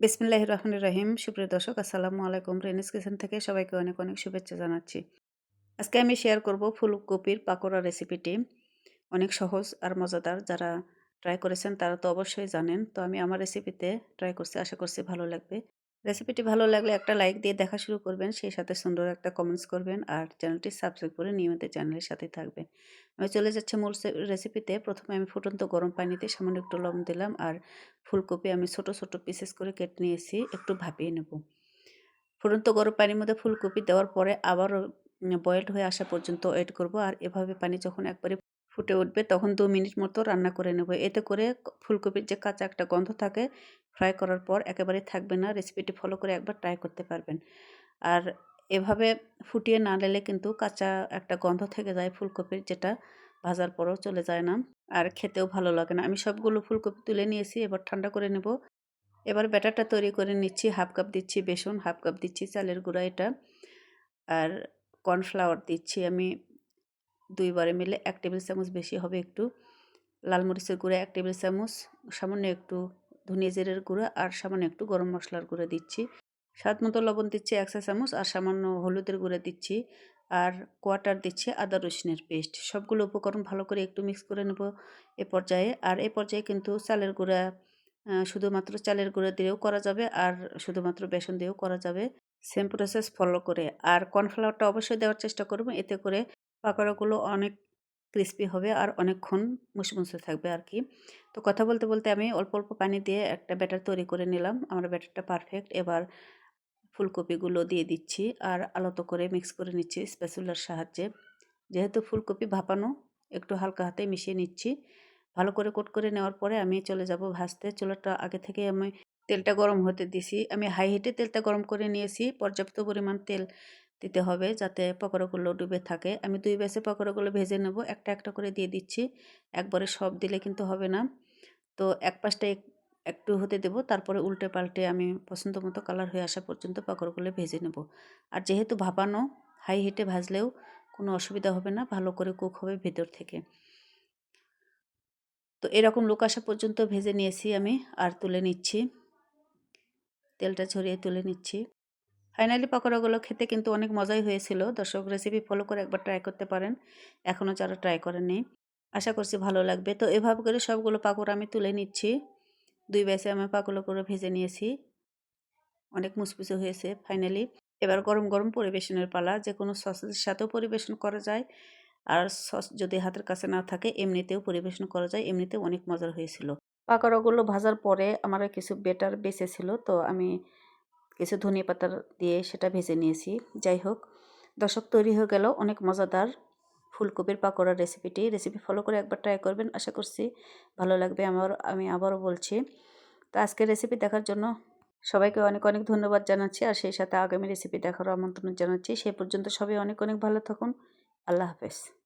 বিসমিল্লাহ রহমান রহিম। সুপ্রিয় দর্শক, আসসালামু আলাইকুম। রেনিস কিচেন থেকে সবাইকে অনেক অনেক শুভেচ্ছা জানাচ্ছি। আজকে আমি শেয়ার করব ফুলকপির পাকোড়া রেসিপিটি অনেক সহজ আর মজাদার, যারা ট্রাই করেছেন তারা তো অবশ্যই জানেন। তো আমি আমার রেসিপিতে ট্রাই করছি, আশা করছি ভালো লাগবে। রেসিপিটি ভালো লাগলে একটা লাইক দিয়ে দেখা শুরু করবেন, সেই সাথে সুন্দর একটা কমেন্টস করবেন আর চ্যানেলটি সাবস্ক্রাইব করে নিয়মিত চ্যানেলের সাথে থাকবেন। আমি চলে যাচ্ছে মূল রেসিপিতে প্রথমে আমি ফুটন্ত গরম পানিতে সামান্য একটু লবণ দিলাম আর ফুলকপি আমি ছোট ছোট পিসেস করে কেটে নিয়েছি, একটু ভাপিয়ে নেব। ফুটন্ত গরম পানির মধ্যে ফুলকপি দেওয়ার পরে আবারও বয়েলড হয়ে আসা পর্যন্ত ওয়েট করব আর এভাবে পানি যখন একবারে ফুটে উঠবে, তখন দু মিনিট মতো রান্না করে নেব। এতে করে ফুলকপির যে কাঁচা একটা গন্ধ থাকে ফ্রাই করার পর একেবারে থাকবে না। রেসিপিটি ফলো করে একবার ট্রাই করতে পারবেন। আর এভাবে ফুটিয়ে না নিলে কিন্তু কাঁচা একটা গন্ধ থেকে যায় ফুলকপির, যেটা ভাজার পরও চলে যায় না আর খেতেও ভালো লাগে না। আমি সবগুলো ফুলকপি তুলে নিয়েছি, এবার ঠান্ডা করে নেব। এবার ব্যাটারটা তৈরি করে নিচ্ছি, হাফ কাপ দিচ্ছি বেসন, হাফ কাপ দিচ্ছি চালের গুঁড়া এটা, আর কর্নফ্লাওয়ার দিচ্ছি আমি। দুইবারে মিলে এক টেবিল চামচ বেশি হবে একটু। লাল মরিচের গুঁড়া এক টেবিল চামচ, সামান্য একটু ধনিয়া জিরের গুঁড়া আর সামান্য একটু গরম মশলার গুঁড়া দিচ্ছি। স্বাদ মতো লবণ দিচ্ছি এক চা চামচ আর সামান্য হলুদের গুঁড়া দিচ্ছি আর কোয়াটার দিচ্ছি আদা রসুনের পেস্ট। সবগুলো উপকরণ ভালো করে একটু মিক্স করে নেব এ পর্যায়ে। আর এ পর্যায়ে কিন্তু চালের গুঁড়া শুধুমাত্র চালের গুঁড়া দিয়েও করা যাবে আর শুধুমাত্র বেসন দিয়েও করা যাবে। সেম প্রসেস ফলো করে। আর কর্নফ্লাওয়ারটা অবশ্যই দেওয়ার চেষ্টা করব। এতে করে পাকোড়াগুলো অনেক ক্রিস্পি হবে আর অনেকক্ষণ মুসমুসে থাকবে আর কি তো কথা বলতে বলতে আমি অল্প অল্প পানি দিয়ে একটা ব্যাটার তৈরি করে নিলাম। আমার ব্যাটারটা পারফেক্ট এবার ফুলকপিগুলো দিয়ে দিচ্ছি আর আলতো করে মিক্স করে নিচ্ছি স্পেসুলার সাহায্যে। যেহেতু ফুলকপি ভাপানো, একটু হালকা হাতে মিশিয়ে নিচ্ছি। ভালো করে কোট করে নেওয়ার পরে আমি চলে যাব ভাজতে। চুলাটা আগে থেকে আমি তেলটা গরম হতে দিছি। আমি হাই হিটে তেলটা গরম করে নিয়েছি। পর্যাপ্ত পরিমাণ তেল দিতে হবে যাতে পকোড়াগুলো ডুবে থাকে। আমি দুই বেসে পকোড়াগুলো ভেজে নেব। একটা একটা করে দিয়ে দিচ্ছি। একবারে সব দিলে কিন্তু হবে না। তো এক পাশটা একটু হতে দেব। তারপরে উল্টে পাল্টে আমি পছন্দ মতো কালার হয়ে আসা পর্যন্ত পাকড়গুলো ভেজে নেব। আর যেহেতু ভাপানো, হাই হিটে ভাজলেও কোনো অসুবিধা হবে না। ভালো করে কুক হবে ভেতর থেকে। তো এরকম লোক আসা পর্যন্ত ভেজে নিয়েছি আমি। আর তুলে নিচ্ছি। তেলটা ছড়িয়ে তুলে নিচ্ছি। ফাইনালি পকোড়াগুলো খেতে কিন্তু অনেক মজাই হয়েছিল। দর্শক রেসিপি ফলো করে একবার ট্রাই করতে পারেন। এখনও যারা ট্রাই করেননি, আশা করছি ভালো লাগবে। তো এভাবে করে সবগুলো পাকোড়া আমি তুলে নিচ্ছি। দুই ব্যাসে আমি পাকোড়া করে ভেজে নিয়েছি। অনেক মুচমুচে হয়েছে ফাইনালি এবার গরম গরম পরিবেশনের পালা। যে কোনো সসের সাথেও পরিবেশন করা যায়। আর সস যদি হাতের কাছে না থাকে, এমনিতেও পরিবেশন করা যায়। এমনিতেও অনেক মজার হয়েছিল। পাকোড়াগুলো ভাজার পরে আমার কিছু বেটার বেঁচে ছিল। তো আমি কিছু ধনিয়া পাতা দিয়ে সেটা ভেজে নিয়েছি। যাই হোক, দর্শক, তৈরি হয়ে গেল অনেক মজাদার ফুলকপির পাকোড়ার রেসিপিটি রেসিপি ফলো করে একবার ট্রাই করবেন, আশা করছি ভালো লাগবে আমার, আমি আবারও বলছি। তো আজকের রেসিপি দেখার জন্য সবাইকে অনেক অনেক ধন্যবাদ জানাচ্ছি, আর সেই সাথে আগামী রেসিপি দেখারও আমন্ত্রণ জানাচ্ছি। সেই পর্যন্ত সবাই অনেক অনেক ভালো থাকুন। আল্লাহ হাফেজ।